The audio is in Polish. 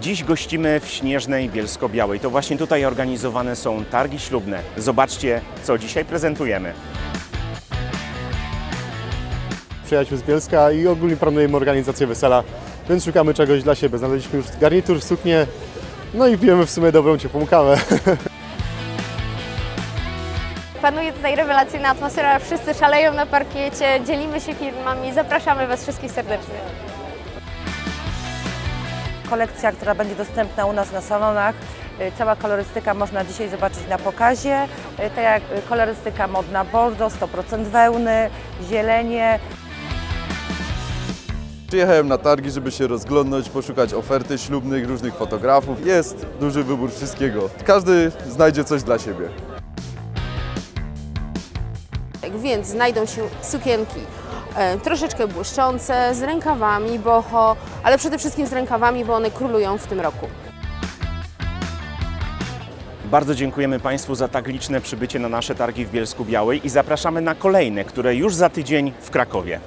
Dziś gościmy w Śnieżnej Bielsko-Białej. To właśnie tutaj organizowane są targi ślubne. Zobaczcie, co dzisiaj prezentujemy. Przyjechaliśmy z Bielska i ogólnie planujemy organizację wesela, więc szukamy czegoś dla siebie. Znaleźliśmy już garnitur, suknię, no i pijemy w sumie dobrą, ciepłą kawę. Panuje tutaj rewelacyjna atmosfera, wszyscy szaleją na parkiecie, dzielimy się filmami, zapraszamy Was wszystkich serdecznie. Kolekcja, która będzie dostępna u nas na salonach. Y, Cała kolorystyka można dzisiaj zobaczyć na pokazie. Y, Tak jak y, kolorystyka modna bordo, 100% wełny, zielenie. Przyjechałem na targi, żeby się rozglądnąć, poszukać oferty ślubnych, różnych fotografów. Jest duży wybór wszystkiego. Każdy znajdzie coś dla siebie. Tak Więc znajdą się sukienki troszeczkę błyszczące, z rękawami boho, ale przede wszystkim z rękawami, bo one królują w tym roku. Bardzo dziękujemy Państwu za tak liczne przybycie na nasze targi w Bielsku Białej i zapraszamy na kolejne, które już za tydzień w Krakowie.